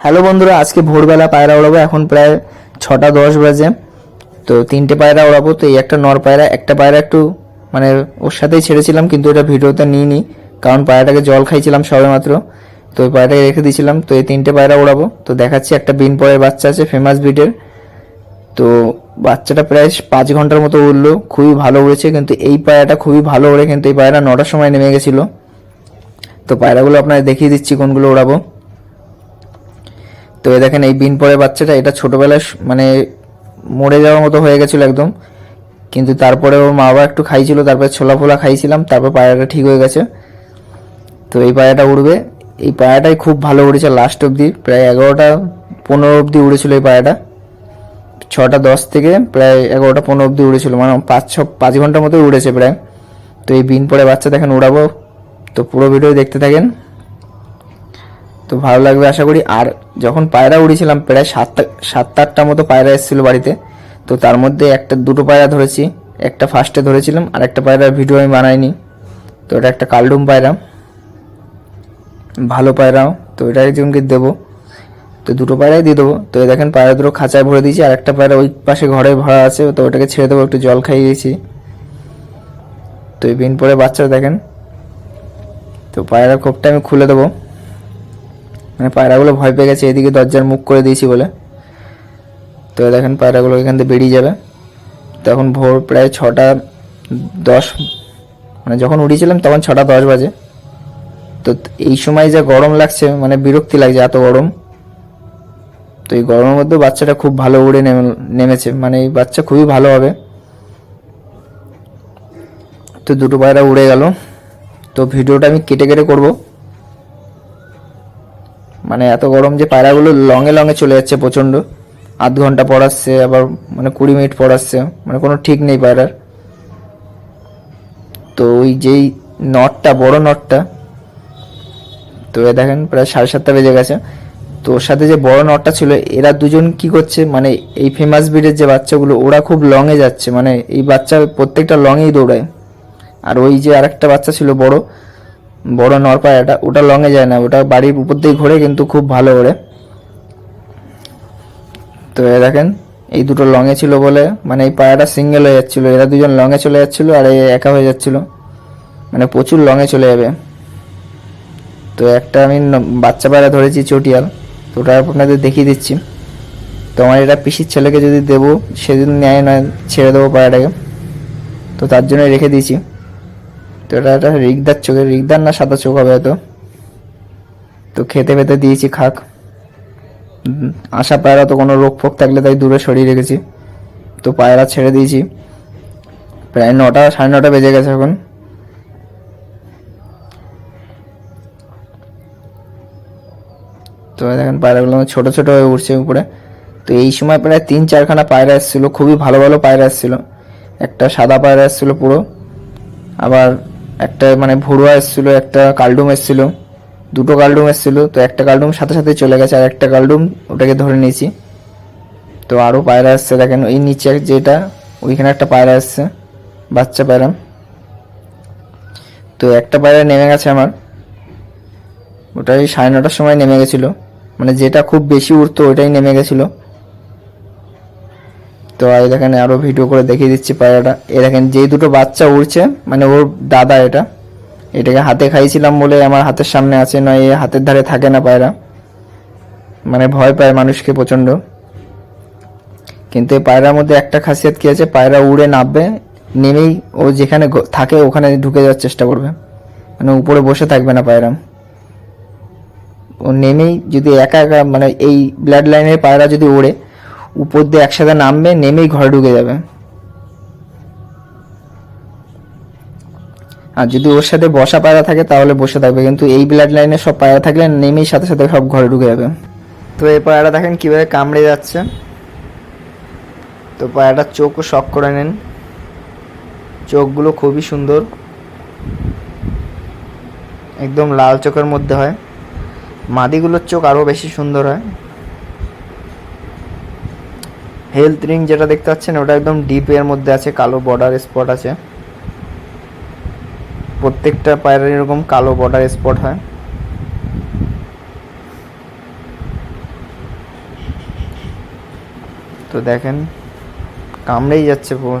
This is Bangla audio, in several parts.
হ্যালো বন্ধুরা, আজকে ভোরবেলা পায়রা ওড়াবো, এখন প্রায় ছটা দশ বাজে। তো তিনটে পায়রা ওড়াবো, তো এই একটা নর পায়রা, একটা পায়রা একটু মানে ওর সাথেই ছেড়েছিলাম, কিন্তু এটা ভিডিওতে নিইনি, কারণ পায়রাটাকে জল খাইছিলাম সবে মাত্র তো ওই পায়রাটাকে রেখে দিয়েছিলাম, তো এই তিনটে পায়রা ওড়াবো। তো দেখাচ্ছি, একটা বিন পরের বাচ্চা আছে ফেমাস বিটের তো বাচ্চাটা প্রায় পাঁচ ঘণ্টার মতো উড়লো, খুবই ভালো উড়েছে, কিন্তু এই পায়রাটা খুবই ভালো ওড়ে, কিন্তু এই পায়রা নটার সময় নেমে গেছিল। তো পায়রাগুলো আপনাদের দেখিয়ে দিচ্ছি কোনগুলো ওড়াবো। তো এ দেখেন এই বিন পরে বাচ্চাটা, এটা ছোটোবেলায় মানে মরে যাওয়ার মতো হয়ে গেছিল একদম। কিন্তু তারপরে ওর মা বাবা একটু খাইছিল, তারপরে ছোলা ফোলা খাইছিলাম, তারপর পায়রাটা ঠিক হয়ে গেছে। তো এই পায়রাটা উড়বে। এই পায়রাটাই খুব ভালো উড়েছে লাস্ট অবধি, প্রায় এগারোটা পনেরো অবধি উড়েছিল এই পায়রাটা। ছটা দশ থেকে প্রায় এগারোটা পনেরো অবধি উড়েছিল মানে পাঁচ ছ, পাঁচ ঘণ্টার মতোই উড়েছে প্রায়। তো এই বিন পরে বাচ্চা দেখেন উড়াবো। তো পুরো ভিডিও দেখতে থাকেন। তো ভালো লাগবে আশা করি। আর যখন পায়রা উড়েছিলাম, প্রায় সাতটা সাতটা আটটা মতো পায়রা এসেছিল বাড়িতে। তো তার মধ্যে একটা, দুটো পায়রা ধরেছি। একটা ফার্স্টে ধরেছিলাম, আর একটা পায়রার ভিডিও আমি বানাইনি। তো এটা একটা কালডুম পায়রা। ভালো পায়রাও। তো এটা একজনকে দেবো। তো দুটো পায়রাই দিয়ে দেবো। তো দেখেন, পায়রা দুটো খাঁচায় ভরে দিয়েছি, আর একটা পায়রা ওই পাশে ঘরে ভরা আছে। তো ওটাকে ছেড়ে দেবো, একটু জল খাইয়ে দিয়েছি। তো এই বিন পরে বাচ্চা দেখেন। তো পায়রার খোপটা আমি খুলে দেবো। মানে পায়রাগুলো ভয় পেয়ে গেছে, এদিকে দরজার মুখ করে দিয়েছি বলে। তো দেখেন পায়রাগুলো এখান থেকে বেরিয়ে যাবে। তখন ভোর প্রায় ছটা দশ মানে যখন উড়িয়েছিলাম তখন ছটা দশ বাজে। তো এই সময় যা গরম লাগছে মানে বিরক্তি লাগছে, এত গরম। তো এই গরমের মধ্যে বাচ্চাটা খুব ভালো উড়ে নেমে, নেমেছে মানে এই বাচ্চা খুবই ভালো হবে। তো দুটো পায়রা উড়ে গেল। তো ভিডিওটা আমি কেটে কেটে করব। মানে এত গরম যে পায়রাগুলো লঙে লঙে চলে যাচ্ছে প্রচণ্ড। আধ ঘণ্টা পর আসছে আবার মানে কুড়ি মিনিট পর আসছে মানে কোনো ঠিক নেই পায়রার। তো ওই যেই নটটা, বড় নটটা, তো এ দেখেন প্রায় সাড়ে সাতটা বেজে গেছে। তো ওর সাথে যে বড় নটটা ছিল, এরা দুজন কি করছে মানে এই ফেমাস ব্রিডের যে বাচ্চাগুলো, ওরা খুব লংয়ে যাচ্ছে মানে এই বাচ্চা প্রত্যেকটা লংয়েই দৌড়ায়। আর ওই যে আরেকটা বাচ্চা ছিল বড় বড় নরপায়াটা ওটা লংয়ে যায় না, ওটা বাড়ির উপর দিয়ে ঘোরে কিন্তু খুব ভালো ওড়ে। তো এ দেখেন, এই দুটো লংয়ে ছিল বলে মানে এই পায়াটা সিঙ্গেল হয়ে যাচ্ছিল, এরা দুজন লংয়ে চলে যাচ্ছিল আর এই একা হয়ে যাচ্ছিল। মানে প্রচুর লংয়ে চলে যাবে। তো একটা আমি বাচ্চা পায়রা ধরেছি চটিয়াল, তো ওটা আপনাদের দেখিয়ে দিচ্ছি। তো আমার এটা পিসির ছেলেকে যদি দেবো, সেদিন নেয় নয় ছেড়ে দেবো পায়রাটাকে তো তার জন্য রেখে দিয়েছি। তো এটা একটা রিগদার চোখে, রিগদার না সাদা চোখ হবে হয়তো তো খেতে পেতে দিয়েছি, খাক। আশা পায়রা তো কোনো রোগ ফোক থাকলে তাই দূরে সরিয়ে রেখেছি। তো পায়রা ছেড়ে দিয়েছি। প্রায় নটা, সাড়ে নটা বেজে গেছে এখন। তো দেখেন পায়রাগুলো ছোট ছোট হয়ে উঠছে উপরে। তো এই সময় প্রায় তিন চারখানা পায়রা এসেছিল, খুবই ভালো ভালো পায়রা এসেছিল। একটা সাদা পায়রা এসেছিল পুরো। আবার একটা মানে ভুরুয়া এসেছিল, একটা কালডুম এসেছিল, দুটো কালডুম এসেছিল, তো একটা কালডুম সাথে সাথে চলে গেছে, আর একটা কালডুম ওটাকে ধরে নিয়েছি। তো আরও পায়রা এসছে, দেখেন এই নিচে যেটা, ওইখানে একটা পায়রা এসছে, বাচ্চা পায়রা। তো একটা পায়রা নেমে গেছে আমার। ওটাই সাড়ে নটার সময় নেমে গেছিল। মানে যেটা খুব বেশি উঠতো ওটাই নেমে গেছিল। তো এই দেখেন আরও ভিডিও করে দেখিয়ে দিচ্ছি পায়রাটা। এ দেখেন যেই দুটো বাচ্চা উড়ছে মানে ওর দাদা এটা, এটাকে হাতে খাইছিলাম বলে আমার হাতের সামনে আছে, নয় এ হাতের ধারে থাকে না পায়রা। মানে ভয় পায় মানুষকে প্রচণ্ড কিন্তু এই পায়রার মধ্যে একটা খাসিয়াত কি আছে? পায়রা উড়ে নামবে, নেমেই ও যেখানে থাকে ওখানে ঢুকে যাওয়ার চেষ্টা করবে। মানে উপরে বসে থাকবে না পায়রা। ও নেমেই যদি একা একা মানে এই ব্লাড লাইনের পায়রা যদি ওড়ে উপর দিয়ে একসাথে নামবে, নেমেই ঘরে ঢুকে যাবে। আর যদি ওর সাথে বসা পায়রা থাকে তাহলে বসে থাকবে, কিন্তু এই ব্লাড লাইনে সব পায়রা থাকলে নেমেই সাথে সাথে সব ঘরে ঢুকে যাবে। তো এই পায়রা দেখেন কীভাবে কামড়ে যাচ্ছে। তো পায়রাটার চোখও শক করে নেন। চোখগুলো খুবই সুন্দর। একদম লাল চোখের মধ্যে হয়। মাদিগুলোর চোখ আরও বেশি সুন্দর হয়। হেলথ রিং যেটা দেখতে পাচ্ছেন, ওটা একদম ডিপের মধ্যে আছে, কালো বর্ডার স্পট আছে। প্রত্যেকটা পায়ের এরকম কালো বর্ডার স্পট হয়। তো দেখেন, কামড়েই যাচ্ছে পুরো।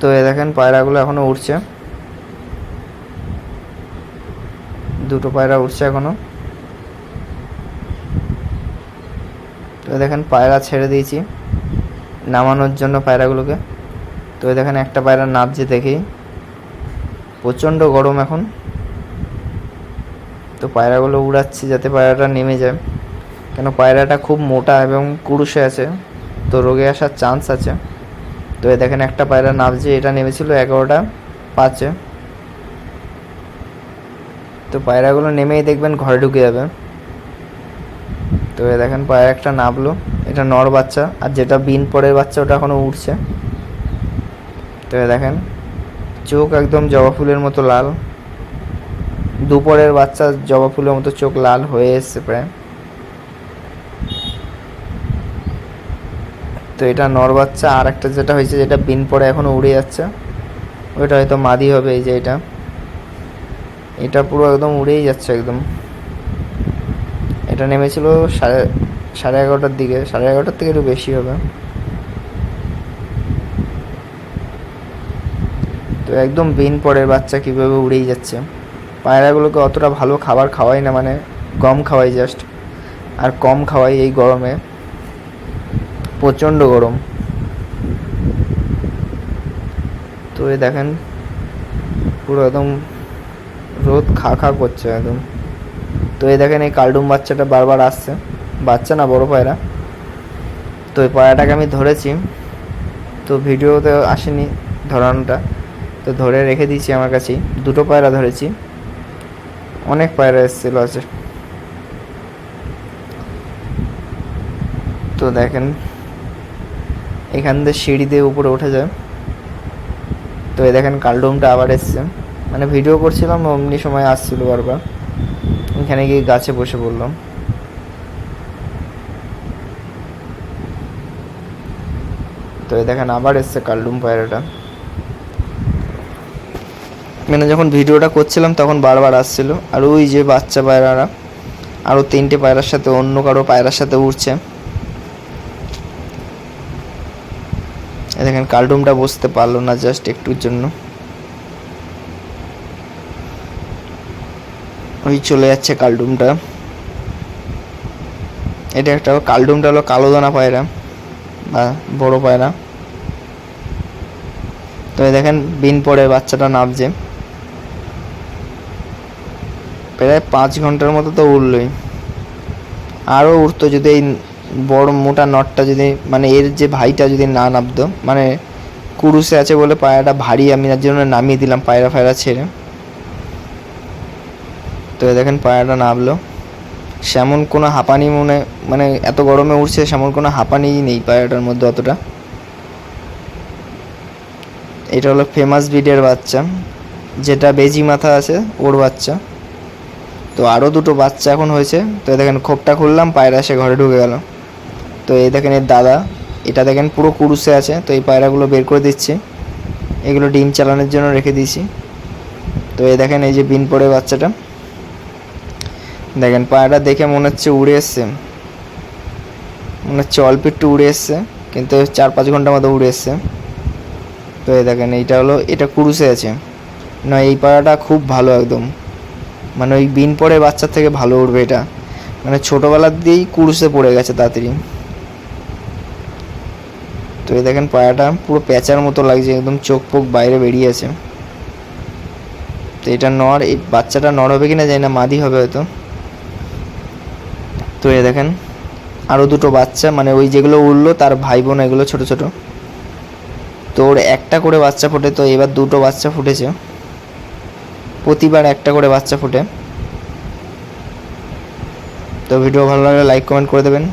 তো এ দেখেন পায়রাগুলো এখনও উঠছে দুটো পায়রা উঠছে এখনও। তো দেখেন পায়রা ছেড়ে দিয়েছি, নামানোর জন্য পায়রাগুলোকে। তো দেখেন একটা পায়রা নাচছে দেখেই। প্রচণ্ড গরম এখন। তো পায়রাগুলো উড়াচ্ছি যাতে পায়রাটা নেমে যায়। কেন পায়রাটা খুব মোটা এবং কুরুষে আছে, তো রোগে আসার চান্স আছে। তো দেখেন একটা পায়রা নামছে, এটা নেমেছিল এগারোটা পাঁচে। তো পায়রাগুলো নেমেই দেখবেন ঘরে ঢুকে যাবে। তো দেখেন পায়রা একটা নামলো এটা নর বাচ্চা, আর যেটা বিন পরের বাচ্চা ওটা এখনও উঠছে তো দেখেন, চোখ একদম জবা ফুলের মতো লাল। দুপুরের বাচ্চা জবা ফুলের মতো চোখ লাল হয়ে এসছে প্রায়। তো এটা নর বাচ্চা, আর একটা যেটা হয়েছে, যেটা বিন পরে এখনও উড়ে যাচ্ছে, ওইটা হয়তো মাদি হবে এই যে এটা। এটা পুরো একদম উড়েই যাচ্ছে একদম। এটা নেমেছিল সাড়ে সাড়ে এগারোটার দিকে, সাড়ে এগারোটার থেকে একটু বেশি হবে। তো একদম বিন পরের বাচ্চা কীভাবে উড়েই যাচ্ছে। পায়রাগুলোকে অতটা ভালো খাবার খাওয়াই না মানে গম খাওয়াই জাস্ট আর কম খাওয়াই এই গরমে। প্রচণ্ড গরম। তো এই দেখেন, পুরো একদম রোদ খা খা করছে একদম। তো এই দেখেন এই কালডুম বাচ্চাটা বারবার আসছে। বাচ্চা না, বড় পায়রা। তো এই পায়রাটাকে আমি ধরেছি। তো ভিডিওতে আসেনি ধরানোটা। তো ধরে রেখে দিয়েছি আমার কাছেই। দুটো পায়রা ধরেছি। অনেক পায়রা এসেছিল আছে তো দেখেন, এখান দিয়ে সিঁড়ি দিয়ে উপরে উঠে যায়। তো এই দেখেন কালডুমটা আবার এসছে। মানে ভিডিও করছিলাম, অমনি সময় আসছিল বারবার। এখানে গিয়ে গাছে বসে পড়লাম। তো দেখেন আবার এসছে কালডুম পায়রাটা। মানে যখন ভিডিওটা করছিলাম, তখন বারবার আসছিল। আর ওই যে বাচ্চা পায়রারা আরও তিনটে পায়রার সাথে, অন্য কারও পায়রার সাথে উঠছে দেখেন কালডুমটা বসতে পারল না জাস্ট একটুর জন্য। ওই চলে যাচ্ছে কালডুমটা। এটা একটা কালডুমটা হলো কালো দানা পায়রা বা বড় পায়রা। তো দেখেন, বিন পরে বাচ্চাটা নামছে প্রায় পাঁচ ঘণ্টার মতো তো উঠলই আরও উঠতো যদি এই বড় মোটা নটটা যদি মানে এর যে ভাইটা যদি না নামতো মানে কুরুসে আছে বলে পায়রাটা ভারী, আমি তার জন্য নামিয়ে দিলাম পায়রা ফায়রা ছেড়ে। তো দেখেন পায়রাটা নামলো। সেমন কোনো হাঁপানি মনে মানে এত গরমে উঠছে সেমন কোনো হাঁপানিই নেই পায়রাটার মধ্যে অতটা। এটা হলো ফেমাস ব্রিডের বাচ্চা, যেটা বেজি মাথা আছে, ওর বাচ্চা। তো আরও দুটো বাচ্চা এখন হয়েছে। তো দেখেন খোপটা খুললাম, পায়রা সে ঘরে ঢুকে গেল। তো এই দেখেন এর দাদা, এটা দেখেন পুরো কুরুসে আছে, তো এই পায়রাগুলো বের করে দিচ্ছি। এগুলো ডিম চালানোর জন্য রেখে দিয়েছি। তো এই দেখেন এই যে বিন পড়ে বাচ্চাটা। দেখেন পায়রা দেখে মনে হচ্ছে উড়ে এসছে। মনে হচ্ছে অল্প একটু উড়ে এসছে, কিন্তু চার পাঁচ ঘণ্টার মতো উড়ে এসছে। তো এই দেখেন, এইটা হলো, এটা কুরুসে আছে। না, এই পায়রাটা খুব ভালো একদম। মানে ওই বিন পরে বাচ্চার থেকে ভালো উঠবে এটা। মানে ছোটোবেলার দিয়েই কুরুসে পড়ে গেছে তাড়াতাড়ি। তো এই দেখেন পায়াটা পুরো প্যাঁচার মতো লাগছে, একদম চোখ পোক বাইরে বেরিয়ে আছে। তো এটা নর এই বাচ্চাটা নর হবে কিনা জানি না, মাদি হবে হয়তো। তো এ দেখেন আরও দুটো বাচ্চা মানে ওই যেগুলো উঠল তার ভাই বোন এগুলো ছোট ছোট। তো ওর একটা করে বাচ্চা ফোটে, তো এবার দুটো বাচ্চা ফুটেছে। প্রতিবার একটা করে বাচ্চা ফোটে। তো ভিডিও ভালো লাগলে লাইক কমেন্ট করে দেবেন।